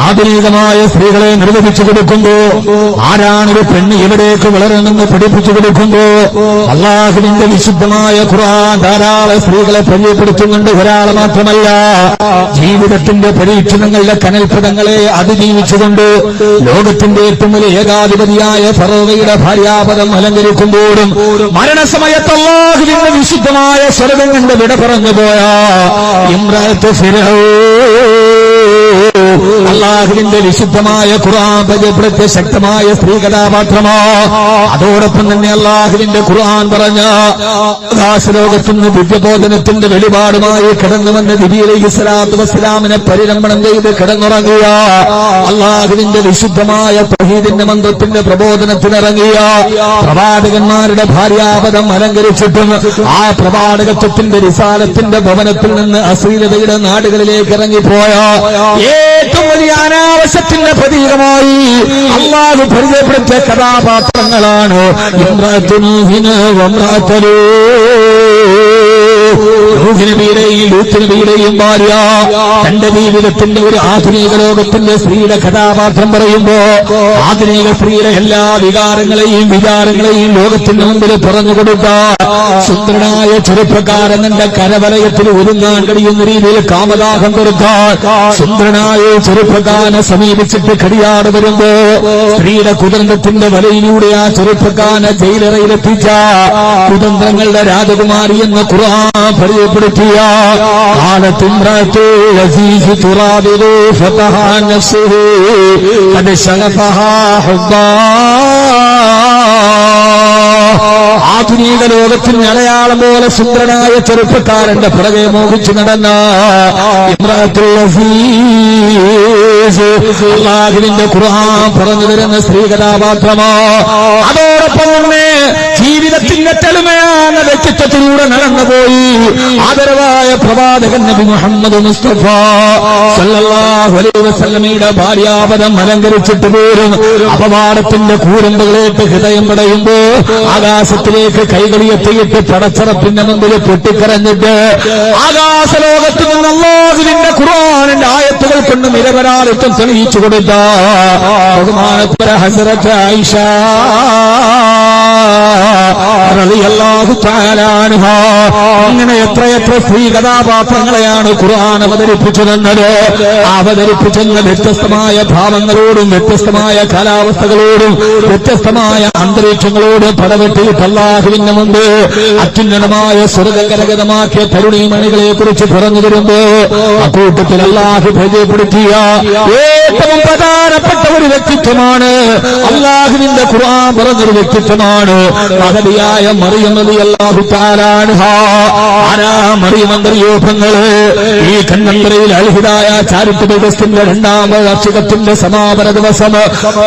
ആധുനികമായ സ്ത്രീകളെ നിർവഹിച്ചു കൊടുക്കുമ്പോ ആരാണ് ഒരു പെണ്ണ് എവിടേക്ക് വളരണമെന്ന് പഠിപ്പിച്ചു കൊടുക്കുമ്പോ അള്ളാഹുവിന്റെ വിശുദ്ധമായ ഖുറാൻ ധാരാളം സ്ത്രീകളെ പരിചയപ്പെടുത്തുന്നുണ്ട്. ഒരാളെ മാത്രമല്ല ജീവിതത്തിന്റെ പരീക്ഷണങ്ങളിലെ കനൽപടങ്ങളെ അതിജീവിച്ചുകൊണ്ട് ലോകത്തിന്റെ ഏറ്റവും വലിയ ഏകാധിപതിയായ ഫറോവയുടെ ഭാര്യാപദം അലങ്കരിക്കുമ്പോഴും മരണസമയത്ത് അള്ളാഹുവിന്റെ വിശുദ്ധമായ കണ്ട് വിട പറഞ്ഞു പോയ ഇമ്രാത്ത് അള്ളാഹുവിന്റെ വിശുദ്ധമായ ഖുർആൻ പരിചയപ്പെടുത്തിയ ശക്തമായ സ്ത്രീ കഥാപാത്രമോ. അതോടൊപ്പം തന്നെ അള്ളാഹുവിന്റെ ഖുർആൻ പറഞ്ഞ ആകാശലോകത്തുനിന്ന് ദിവ്യബോധനത്തിന്റെ വെളിപാടുമായി കിടന്നു വന്ന നബി അലൈഹി സ്വലാത്തു വസ്സലാമിനെ പരിരംഭണം ചെയ്ത് കിടന്നുറങ്ങിയ അള്ളാഹുവിന്റെ വിശുദ്ധമായ തൗഹീദിന്റെ മന്ത്രത്തിന്റെ പ്രബോധനത്തിനിറങ്ങിയ പ്രവാചകന്മാരുടെ ഭാര്യാപദം അലങ്കരിച്ചിട്ടും ആ പ്രവാചകത്വത്തിന്റെ വിശാലത്തിന്റെ ഭവനത്തിൽ നിന്ന് അശ്ലീലതയുടെ നാടുകളിലേക്ക് ഇറങ്ങിപ്പോയ ഏറ്റവും വലിയ അനാവശ്യത്തിന്റെ പ്രതീകമായി അള്ളാഹു പരിചയപ്പെടുത്തിയ കഥാപാത്രങ്ങളാണ് ഇമ്രാത്തുനൂഹിന് നബിയുടെയും ലൂത്ത് നബിയുടെയും ഭാര്യ തന്റെ ജീവിതത്തിന്റെ ഒരു ആധുനിക ലോകത്തിന്റെ സ്ത്രീയുടെ കഥാപാത്രം പറയുമ്പോ ആധുനിക സ്ത്രീയുടെ എല്ലാ വികാരങ്ങളെയും വിചാരങ്ങളെയും ലോകത്തിന് മുമ്പിൽ തുറന്നു കൊടുത്ത സുന്ദരനായ ചെറുപ്പക്കാരൻ എന്റെ കരവലയത്തിൽ ഒരുങ്ങാൻ കഴിയുന്ന രീതിയിൽ കാമദാഹം കൊടുക്കാൻ സുന്ദരനായ ചെറുപ്പക്കാരനെ സമീപിച്ചിട്ട് കടിയാട് വരുമ്പോ സ്ത്രീയുടെ കുതന്ത്രത്തിന്റെ വലയിലൂടെ ആ ചെറുപ്പക്കാരനെ ജയിലറയിലെത്തിച്ച കുതന്ത്രങ്ങളുടെ രാജകുമാരി എന്ന ഖുർആൻ പരിചയപ്പെടുത്തിയ ആധുനിക ലോകത്തിൽ മലയാളം പോലെ സുന്ദരനായ ചെറുപ്പക്കാരന്റെ പുറകെ മോഹിച്ചു നടന്ന ഖുർആൻ പറഞ്ഞു തരുന്ന സ്ത്രീ കഥാപാത്രമോ അതോടൊപ്പം തന്നെ ജീവിതത്തിന്റെ തെളിമയാണ് വ്യക്തിത്വത്തിലൂടെ നടന്നുപോയി ആദരവായ പ്രവാചകൻ നബി മുഹമ്മദ് മുസ്തഫ ഭാര്യാപദം അലങ്കരിച്ചിട്ട് പോലും അപവാദത്തിന്റെ കൂരമ്പുകളേറ്റ് ഹൃദയം പടയുമ്പോ ആകാശത്തിലേക്ക് കൈകളിയെത്തിയിട്ട് പടച്ചറപ്പിന്റെ മുമ്പിൽ പൊട്ടിക്കരഞ്ഞിട്ട് ആകാശലോകത്ത് നിന്ന് അള്ളാഹുവിന്റെ ഖുർആനിന്റെ ആയത്തുകൾ കൊണ്ട് നിരപരാധിത്വം തെളിയിച്ചു കൊടുത്ത ബഹുമാനപ്പെട്ട ഹസരത്ത് ആയിഷ റളിയല്ലാഹു തആല എത്രയെത്ര സ്ത്രീ കഥാപാത്രങ്ങളെയാണ് ഖുർആൻ അവതരിപ്പിച്ചതെന്നത്. അവതരിപ്പിച്ചെന്ന വ്യത്യസ്തമായ ഭാവങ്ങളോടും വ്യത്യസ്തമായ കാലാവസ്ഥകളോടും വ്യത്യസ്തമായ അന്തരീക്ഷങ്ങളോടും പടവെട്ടിൽ അള്ളാഹുവിന്റെ മുമ്പ് അത്യുന്നതമായ സ്വർഗകരഗതമാക്കിയ തരുണീമണികളെ കുറിച്ച് പറഞ്ഞു തരുമ്പോ അക്കൂട്ടത്തിൽ അള്ളാഹു പരിചയപ്പെടുത്തിയ ഏറ്റവും പ്രധാനപ്പെട്ട ഒരു വ്യക്തിത്വമാണ്. അള്ളാഹുവിന്റെ ഖുർആൻ പറഞ്ഞൊരു വ്യക്തിത്വമാണ്. മഹതിയായ അല്ലാഹു അള്ളാഹു താരാണ് ആരാ മറിയമന്ത്രിയോ പെങ്ങൾ ഈ കണ്ണത്രയിൽ അൽഹിതായ ചാരിറ്റബിൾ ട്രസ്റ്റിന്റെ രണ്ടാം വാർഷികത്തിന്റെ സമാപന ദിവസം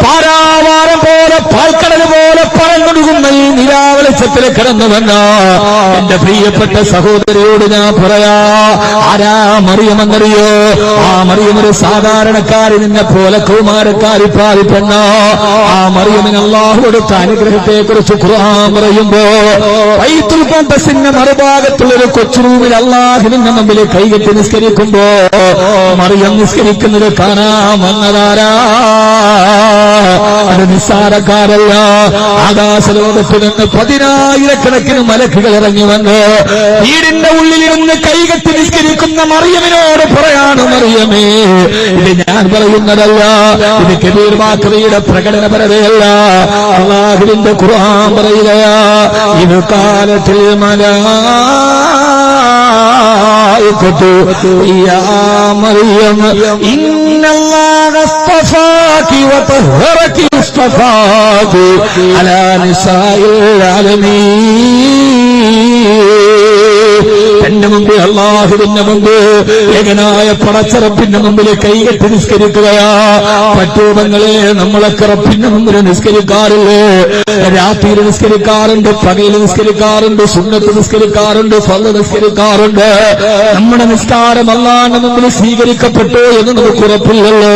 പാരാവാരം പോലെ പാൽക്കടൽ പോലെ പറഞ്ഞൊടുക്കുന്ന ഈ നിരാവളിച്ചത്തിൽ കിടന്നുവെന്ന എന്റെ പ്രിയപ്പെട്ട സഹോദരിയോട് ഞാൻ പറയാ ആരാ മറിയമെന്നറിയോ ആ മറിയം സാധാരണക്കാരി നിന്നെ പോലെ കൗമാരക്കാരി പാലിപ്പെണ്ണ ആ മറിയമിന് അള്ളാഹു അനുഗ്രഹത്തെ കുറിച്ച് ഖുർആൻ പറയുമ്പോ ബൈത്തുൽ കോമ്പസിന്റെ മറുഭാഗത്തുള്ള ഒരു കൊച്ചു റൂമിൽ അള്ളാഹുവിന്റെ മുമ്പിൽ കൈകെട്ടി നിസ്കരിക്കുമ്പോ മറിയം നിസ്കരിക്കുന്നത് കാണാൻ വന്നതാരാ? അത് നിസ്സാരക്കാരല്ല. ആകാശലോകത്ത് നിന്ന് പതിനായിരക്കണക്കിന് മലക്കുകൾ ഇറങ്ങി വന്ന് വീടിന്റെ ഉള്ളിലിരുന്ന് കൈകെട്ടി നിസ്കരിക്കുന്ന മറിയമിനോട് പറയാണ് മറിയമേ ഇത് ഞാൻ പറയുന്നതല്ല. ഇത് കബീർ മാക്രിയുടെ പ്രകടനപരതയല്ല. അള്ളാഹുവിന്റെ ഖുർആൻ പറയുകയാ ഇത് കാലത്തിൽ മലാ الملائكة يا مريم إن الله اصطفاك وطهرك اصطفاك على نساء العالمين എന്റെ മുമ്പിൽ അള്ളാഹുവിന്റെ മുമ്പ് ഏകനായ പടച്ചറപ്പിന്റെ മുമ്പിൽ കൈകെട്ടി നിസ്കരിക്കുകയാ. പറ്റൂപങ്ങളെ നമ്മളൊക്കെ റപ്പിന്റെ മുമ്പിൽ നിസ്കരിക്കാറില്ലേ? രാത്രിയിൽ നിസ്കരിക്കാറുണ്ട് പകയിൽ നിസ്കരിക്കാറുണ്ട് സുന്നത്ത് നിസ്കരിക്കാറുണ്ട് ഫല നിസ്കരിക്കാറുണ്ട്. നമ്മുടെ നിസ്കാരം അല്ലാണ്ട് മുമ്പിൽ സ്വീകരിക്കപ്പെട്ടു എന്ന് നമുക്ക് ഉറപ്പില്ലല്ലോ.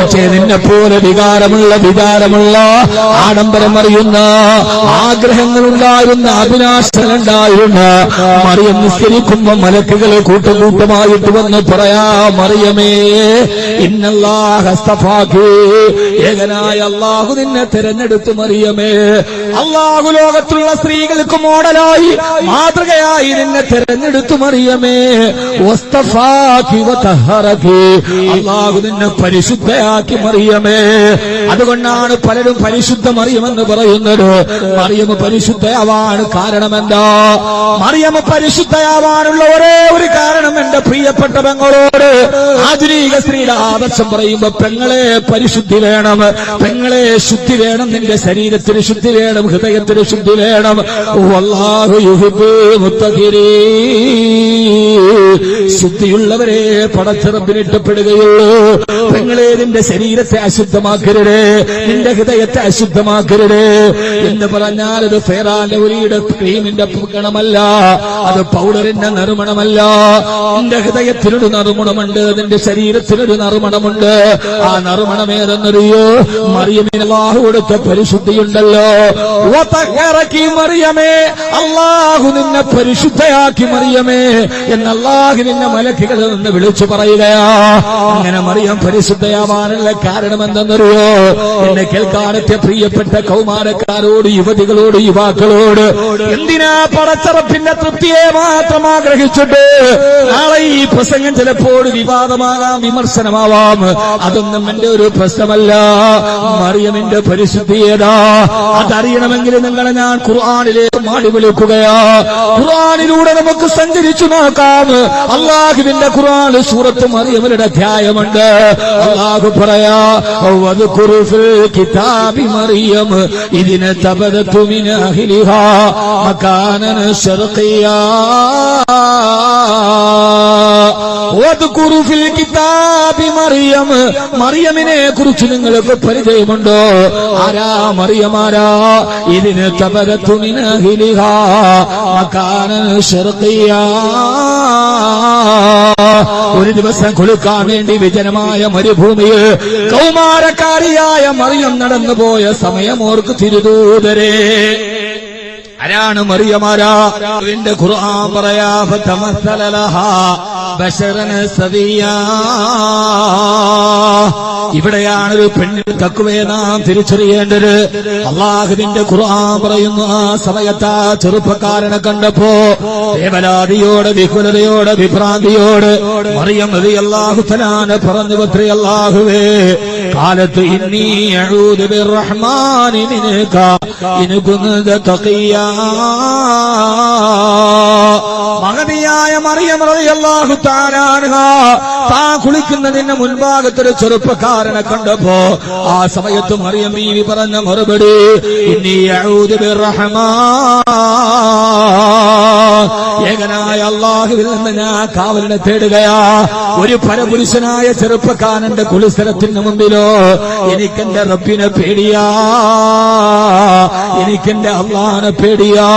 പക്ഷേ നിന്നെ പോലെ വികാരമുള്ള വികാരമുള്ള ആഡംബരം അറിയുന്ന ആഗ്രഹങ്ങളുണ്ടായിരുന്ന അഭിലാഷങ്ങളുണ്ടായിരുന്ന മറിയം നിസ്കരിക്കുമ്പോ മലക്കുകൾ കൂട്ടുകൂട്ടമായിട്ട് വന്ന് പറയാ മറിയമേ ഇന്നല്ലാഹസ്തഫാക്കി ഏകനായ അള്ളാഹു നിന്നെ തിരഞ്ഞെടുത്തു മറിയമേ. അള്ളാഹു ലോകത്തുള്ള സ്ത്രീകൾക്ക് മോഡലായി മാതൃകയായി നിന്നെ തിരഞ്ഞെടുത്തു മറിയമേ. അള്ളാഹു നിന്നെ പരിശുദ്ധയാക്കി മറിയമേ. അതുകൊണ്ടാണ് പലരും പരിശുദ്ധ മറിയമെന്ന് പറയുന്നത്. മറിയം പരിശുദ്ധയാവാൻ കാരണമെന്താ മറിയം പരിശുദ്ധയാവാനുള്ള ഒരേ ഒരു കാരണം എന്റെ പ്രിയപ്പെട്ട പെങ്ങളോട്. ആധുനിക സ്ത്രീയുടെ ആദർശം പറയുമ്പോ പെങ്ങളെ പരിശുദ്ധി വേണം. പെങ്ങളെ ശുദ്ധി വേണം. നിന്റെ ശരീരത്തിന് ശുദ്ധി വേണം. ഹൃദയത്തിന് ശുദ്ധി വേണം. ശുദ്ധിയുള്ളവരെ പടച്ചിറപ്പിന് ഇഷ്ടപ്പെടുകയുള്ളൂ പെങ്ങളെ നിന്റെ ശരീരത്തെ അശുദ്ധമാക്കരുത്. നിന്റെ ഹൃദയത്തെ അശുദ്ധമാക്കരുത്. എന്ന് പറഞ്ഞാൽ അത് ഫെറാലൗലിയുടെ ക്രീമിന്റെ ഗണമല്ല അത് പൗഡറിന്റെ നറുമണമല്ല. നിന്റെ ഹൃദയത്തിനൊരു നറുമണമുണ്ട് നിന്റെ ശരീരത്തിനൊരു നറുമണമുണ്ട്. ആ നറുമണമേതെന്നറിയോ? മറിയമിന് അള്ളാഹു കൊടുത്ത പരിശുദ്ധിയുണ്ടല്ലോ. മറിയമേ അള്ളാഹു നിന്നെ പരിശുദ്ധയാക്കി മറിയമേ എന്ന് അള്ളാഹു നിന്നെ മലക്കുകളിൽ നിന്ന് വിളിച്ചു പറയുകയാ. അങ്ങനെ മറിയം പരിശുദ്ധയാവാനുള്ള കാരണം എന്തെന്നറിയോ എന്നെ കേൾക്കാനത്തെ പ്രിയപ്പെട്ട കൗമാരക്കാരോട് യുവതികളോട് യുവാക്കളോട് എന്തിനാ പടച്ചറപ്പിന്റെ തൃപ്തിയെ മാത്രം ആഗ്രഹിച്ചിട്ട് നാളെ ഈ പ്രസംഗം ചിലപ്പോൾ വിവാദമാകാം വിമർശനമാവാം. അതൊന്നും എന്റെ ഒരു പ്രശ്നമല്ല. മറിയമിന്റെ പരിശുദ്ധിയേതാ അതറിയണമെങ്കിൽ നിങ്ങളെ ഞാൻ ഖുർആാനിലേക്ക് മാടി വിളിക്കുകയാ. ഖുർആാനിലൂടെ നമുക്ക് സഞ്ചരിച്ചു നോക്കാം. അള്ളാഹുവിന്റെ ഖുർആൻ സൂറത്ത് മറിയമരുടെ അധ്യായമുണ്ട്. അള്ളാഹു പറയാ കിതാബി മറിയം ഇതിനെ തബദത്തു മിൻ അഹ്ലിഹാ ശർക്കിയാ ഫിൽ കിതാബി മറിയം. മറിയമിനെ കുറിച്ച് നിങ്ങൾക്ക് പരിചയമുണ്ടോ? ആരാ മറിയമാരാ ഇതിന് ശർഖിയാ ഒരു ദിവസം കൊടുക്കാൻ വേണ്ടി വിജനമായ മരുഭൂമിയിൽ കൗമാരക്കാരിയായ മറിയം നടന്നുപോയ സമയമോർക്ക് തിരുദൂതരെ. ആരാണ് മറിയമാരാ? എന്റെ ഖുർആൻ പറയാ ഫതമസ്സല ലഹാ ബശറൻ സദിയാ ഇവിടെയാണ് ഒരു പെണ്ണിന് തക്കുവയെ നാം തിരിച്ചറിയേണ്ടത് അള്ളാഹുവിന്റെ ഖുർആൻ പറയുന്നു ആ സമയത്ത് ആ ചെറുപ്പക്കാരനെ കണ്ടപ്പോ ദേവലാതിയോട് വിഹുലതയോട് വിഭ്രാന്തിയോട് മറിയം നദി അള്ളാഹു തലാന് പറഞ്ഞു പത്രി അള്ളാഹുവേ കാലത്ത് ഇന്നീ അഴൂദ് മഹതിയായ മറിയം റളിയല്ലാഹു തആലാൻഹ താ കുളിക്കുന്നതിന് മുൻഭാഗത്തൊരു ചെറുപ്പക്കാരനെ കണ്ടപ്പോ ആ സമയത്ത് മറിയം ബീവി പറഞ്ഞ മറുപടി ഇന്നീ അഊദു ബിർറഹ്മാൻ ഏകനായ അള്ളാഹുവിൽ നിന്ന് ഞാൻ കാവലിനെ തേടുകയാ. ഒരു പരപുരുഷനായ ചെറുപ്പക്കാരന്റെ കുളിസ്ഥലത്തിന് മുമ്പിലോ എനിക്കെന്റെ റബ്ബിനെ പേടിയാ. എനിക്കെന്റെ അള്ളാനെ പേടിയാ.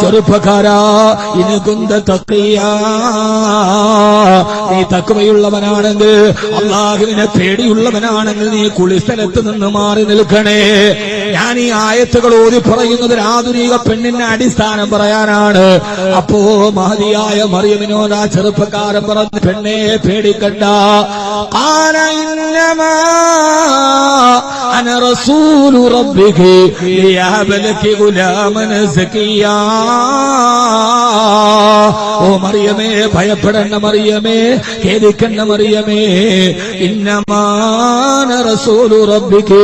ചെറുപ്പക്കാരാ ഇനുകുന്ത തക്കിയാ. നീ തക്കവയുള്ളവനാണെങ്കിൽ അള്ളാഹുവിനെ പേടിയുള്ളവനാണെങ്കിൽ നീ കുളിസ്ഥലത്ത് നിന്ന് മാറി നിൽക്കണേ ഞാൻ ഈ ആയത്തുകൾ ഓതി പറയുന്നത് ഒരു ആധുനിക പെണ്ണിന്റെ അടിസ്ഥാനം പറയാനാണ് അപ്പോ മഹതിയായ മറിയമിനോട് ആ ചെറുപ്പക്കാരൻ പറഞ്ഞു പെണ്ണെ പേടിക്കണ്ട قال إنما أنا رسول ربك ليهب لك غلاما زكيا ഓ മറിയമേ ഭയപ്പെടേണ്ട മറിയമേ ഖേദിക്കണ്ട മറിയമേ. ഇന്നമാന റസൂലു റബ്ബിക്ക്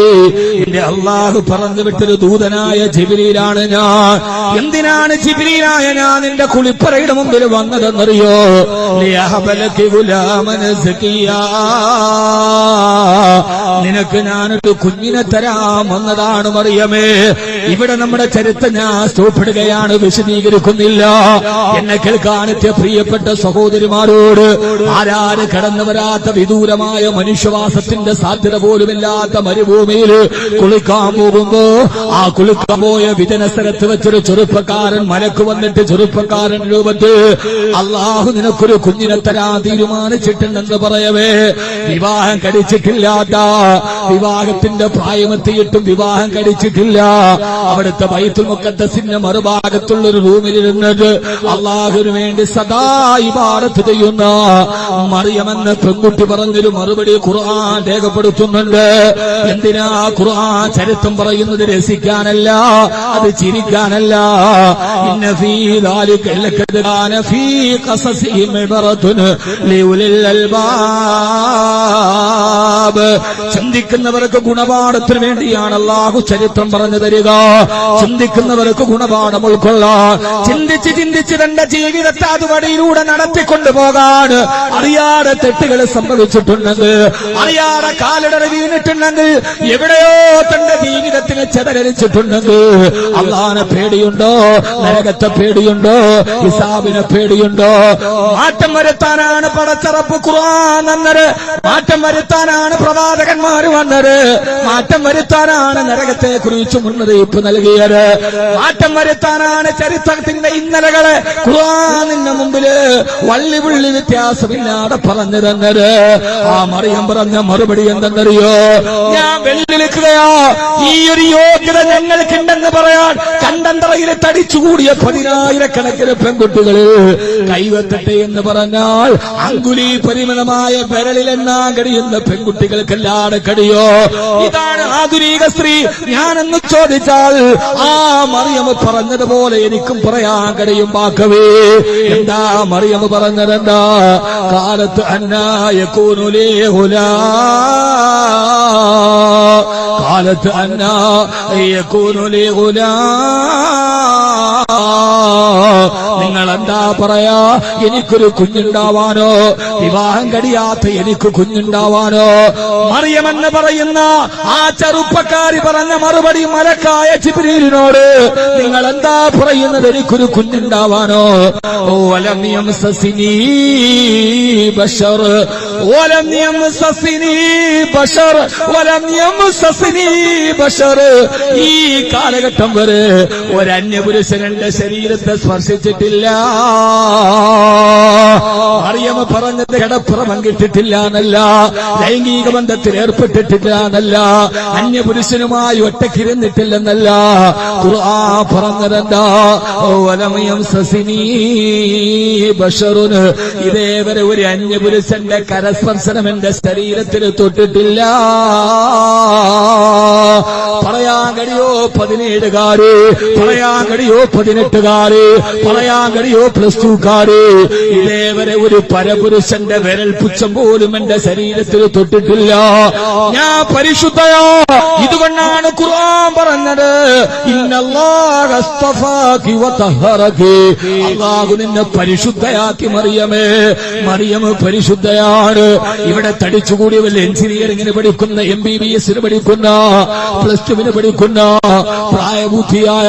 എന്റെ അള്ളാഹു പറഞ്ഞു വിട്ടൊരു ദൂതനായ ജിബിലിയിലാണ് ഞാൻ. എന്തിനാണ് ജിബിലിയിലായ ഞാൻ നിന്റെ കുളിപ്പറയുടെ മുമ്പിൽ വന്നതെന്നറിയോ? നിനക്ക് ഞാനൊരു കുഞ്ഞിനെ തരാം വന്നതാണ് മറിയമേ. ഇവിടെ നമ്മുടെ ചരിത്രം ഞാൻ സ്റ്റോപ്പിടുകയാണ് വിശദീകരിക്കുന്നില്ല. എന്നെ കേൾക്കാനെത്തിയ പ്രിയപ്പെട്ട സഹോദരിമാരോട് ആരാര് കടന്നു വരാത്ത വിദൂരമായ മനുഷ്യവാസത്തിന്റെ സാധ്യത പോലുമില്ലാത്ത മരുഭൂമിയിൽ കുളിക്കാൻ പോകുമ്പോ ആ കുളിക്കാൻ പോയ വിജന സ്ഥലത്ത് വെച്ചൊരു ചെറുപ്പക്കാരൻ മലക്ക് വന്നിട്ട് ചെറുപ്പക്കാരൻ രൂപത്തിൽ അള്ളാഹു നിനക്കൊരു കുഞ്ഞിനെ തരാൻ തീരുമാനിച്ചിട്ടുണ്ടെന്ന് പറയവേ. വിവാഹം കഴിച്ചിട്ടില്ലാത്ത വിവാഹത്തിന്റെ പ്രായമെത്തിയിട്ടും വിവാഹം കഴിച്ചിട്ടില്ല. അവിടുത്തെ ബൈത്തുൽ മുക്കദ്ദസിന്റെ മറുഭാഗത്തുള്ളൊരു റൂമിലിരുന്നത് അള്ളാഹുവിന് വേണ്ടി സദാ ഇബാറത്ത് ചെയ്യുന്ന മറിയമെന്ന് പെൺകുട്ടി പറഞ്ഞൊരു മറുപടി ഖുർആൻ രേഖപ്പെടുത്തുന്നുണ്ട്. എന്തിനാ ഖുർആൻ ചരിത്രം പറയുന്നത് രസിക്കാനല്ല അത് ചിരിക്കാനല്ല? ചിന്തിക്കുന്നവർക്ക് ഗുണപാഠത്തിന് വേണ്ടിയാണ് അള്ളാഹു ചരിത്രം പറഞ്ഞു തരിക. ചിന്തിക്കുന്നവർക്ക് ഗുണപാഠം ഉൾക്കൊള്ളാം. ചിന്തിച്ച് ചിന്തിച്ച് തന്റെ ജീവിതം ജീവിതത്തെ അതുവഴിയിലൂടെ നടത്തിക്കൊണ്ടു പോകാൻ അറിയാതെ തെറ്റുകൾ സംഭവിച്ചിട്ടുണ്ടെങ്കിൽ അറിയാതെ കാലിടറി വീണിട്ടുണ്ടെങ്കിൽ എവിടെയോ തന്റെ ജീവിതത്തിന് ചെതലരിച്ചിട്ടുണ്ടെങ്കിൽ അള്ളാനെ പേടിയുണ്ടോ? നരകത്തെ പേടിയുണ്ടോ? ഹിസാബിനെ പേടിയുണ്ടോ? മാറ്റം വരുത്താനാണ് പടച്ചറപ്പ് ഖുർആൻ വന്നത്. മാറ്റം വരുത്താനാണ് പ്രവാചകന്മാർ വന്നത്. മാറ്റം വരുത്താനാണ് നരകത്തെ കുറിച്ച് മുന്നറിയിപ്പ് നൽകിയത്. മാറ്റം വരുത്താനാണ് ചരിത്രത്തിന്റെ ഇന്നലകളെ ഖുർആനിന്റെ മുമ്പിൽ വള്ളി പുള്ളി വ്യത്യാസമില്ലാതെ പറഞ്ഞു തന്നത്. ആ മറിയം പറഞ്ഞ മറുപടി എന്തെന്നറിയോ? ഞാൻ വെല്ലുവിളിക്കുകയോ ഈ ഒരു യോഗ്യത ഞങ്ങൾക്കുണ്ടെന്ന് പറയാൻ കണ്ടന്തറയിൽ തടിച്ചുകൂടിയ പതിനായിരക്കണക്കിന് പെൺകുട്ടികളിൽ കൈവത്തട്ടെ എന്ന് പറഞ്ഞാൽ അങ്കുലി പരിമളമായ വിരലിലെണ്ണാൻ കഴിയുന്ന പെൺകുട്ടികൾക്കല്ലാതെ കഴിയോ? ഇതാണ് ആധുനിക സ്ത്രീ. ഞാനെന്ന് ചോദിച്ചാൽ ആ മറിയം പറഞ്ഞതുപോലെ എനിക്കും പറയാൻ കഴിയും വാക്കവേ. എന്താ മറിയം പറഞ്ഞതെന്താ? കാലത്ത് അന്നായക്കൂനുലേ ഹുലാ കാലത്ത് അന്നായക്കൂനുലേ ഹുലാ നിങ്ങൾ എന്താ പറയാ? എനിക്കൊരു കുഞ്ഞുണ്ടാവാനോ? വിവാഹം കഴിയാത്ത എനിക്ക് കുഞ്ഞുണ്ടാവാനോ? മറിയമെന്ന് പറയുന്ന ആ ചെറുപ്പക്കാരി പറഞ്ഞ മറുപടി മലക്കായ ചിബിരിനോട് നിങ്ങൾ എന്താ പറയുന്നത്? എനിക്കൊരു കുഞ്ഞുണ്ടാവാനോ? ഓ അലമിയം സസിനീ ബഷർ ഓലം يمسسني ബഷർ ولم يمسسني ബഷർ. ഈ കാലഘട്ടം വരെ ഒരന്യപുരുഷൻ എന്റെ ശരീരത്തെ സ്പർശിച്ചിട്ടില്ല. അറിയമ പറഞ്ഞത് കിടപ്പുറം കിട്ടിട്ടില്ല എന്നല്ല ലൈംഗിക ബന്ധത്തിൽ ഏർപ്പെട്ടിട്ടില്ല എന്നല്ല അന്യപുരുഷനുമായി ഒറ്റക്കിരുന്നിട്ടില്ലെന്നല്ല. സസിനീ ബഷറുന്. ഇതേവരെ ഒരു അന്യപുരുഷന്റെ കരസ്പർശനം എന്റെ ശരീരത്തിൽ തൊട്ടിട്ടില്ല. പറയാൻ കഴിയോ പതിനേഴുകാര് പറയാൻ കഴിയോ പതിനെട്ടുകാര് പറയാൻ കഴിയോ പ്ലസ് ടുക്കാര് ഇതേവരെ ഒരു പരപുരുഷന്റെ വിരൽ പുച്ഛം പോലും എന്റെ ശരീരത്തിൽ തൊട്ടിട്ടില്ല. ഞാൻ പരിശുദ്ധയോ ഇതുകൊണ്ടാണ് ഖുർആൻ പറഞ്ഞത് നിന്നെ പരിശുദ്ധയാക്കി മറിയമേ. മറിയം പരിശുദ്ധയാണ്. ഇവിടെ തടിച്ചുകൂടി എഞ്ചിനീയറിംഗിന് പഠിക്കുന്ന എം ബി ബി എസിന് പഠിക്കുന്ന പ്ലസ് ടുവിന് പഠിക്കുന്ന പ്രായബുദ്ധിയായ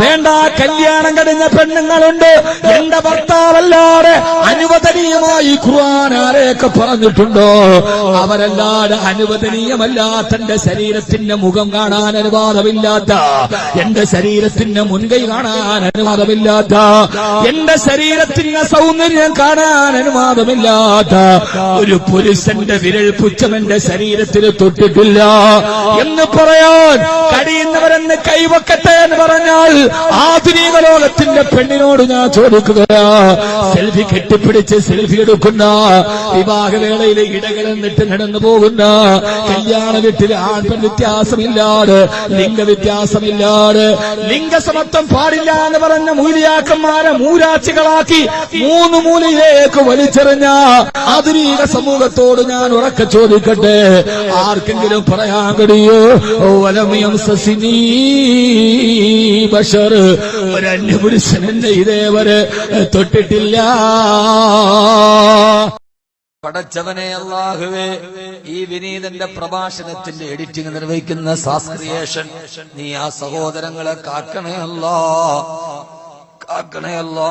വേണ്ട കല്യാണം കഴിഞ്ഞ പെണ്ണുങ്ങളുണ്ട്. എന്റെ ഭർത്താവല്ലാതെ അനുവദനീയമായി ഖുർആൻ ആരെയൊക്കെ പറഞ്ഞിട്ടുണ്ടോ? അവരല്ലാതെ അനുവദനീയമല്ലാത്ത എന്റെ ശരീരത്തിന്റെ മുഖം കാണാൻ അനുവാദമില്ലാത്ത എന്റെ ശരീരത്തിന്റെ മുൻകൈ കാണാൻ അനുവാദമില്ലാത്ത എന്റെ ശരീരത്തിന്റെ സൗന്ദര്യം കാണാൻ അനുവാദമില്ലാത്ത ഒരു പുരുഷന്റെ വിരൽ പുച്ഛം എന്റെ ശരീരത്തിൽ തൊട്ടിട്ടില്ല എന്ന് പറയാൻ കഴിയുന്നവരെന്ന് കൈവക്കട്ടെ എന്ന് പറഞ്ഞാൽ ആധുനിക ലോകത്തിന്റെ പെണ്ണിനോട് ഞാൻ ചോദിക്കുക സെൽഫി കെട്ടിപ്പിടിച്ച് സെൽഫി എടുക്കുന്ന വിവാഹവേളയിൽ ഇടകളെന്നിട്ട് നടന്നു പോകുന്ന കല്യാണ വീട്ടിൽ ആൺപെൺ വ്യത്യാസമില്ലാതെ ലിംഗ ലിംഗവ്യത്യാസമില്ലാതെ ലിംഗസമത്വം പാടില്ല എന്ന് പറഞ്ഞ മൂലിയാക്കന്മാരെ മൂരാച്ചികളാക്കി മൂന്ന് മൂലയിലേക്ക് വലിച്ചെറിഞ്ഞ ആധുനിക സമൂഹത്തോട് ഞാൻ ഉറക്കെ ചോദിക്കട്ടെ. ആർക്കെങ്കിലും പറയാൻ കഴിയോ? ബഷർ ഒരു അന്യപുരുഷൻ എന്നെ ഇതേവരെ തൊട്ടിട്ടില്ല. പടച്ചവനെ അള്ളാഹുവേ ഈ വിനീതന്റെ പ്രഭാഷണത്തിന്റെ എഡിറ്റിംഗ് നിർവഹിക്കുന്ന സാസ്ക്രിയേഷൻ നീ ആ സഹോദരങ്ങളെ കാക്കണേ അല്ലാ കാക്കണേ അല്ലാ.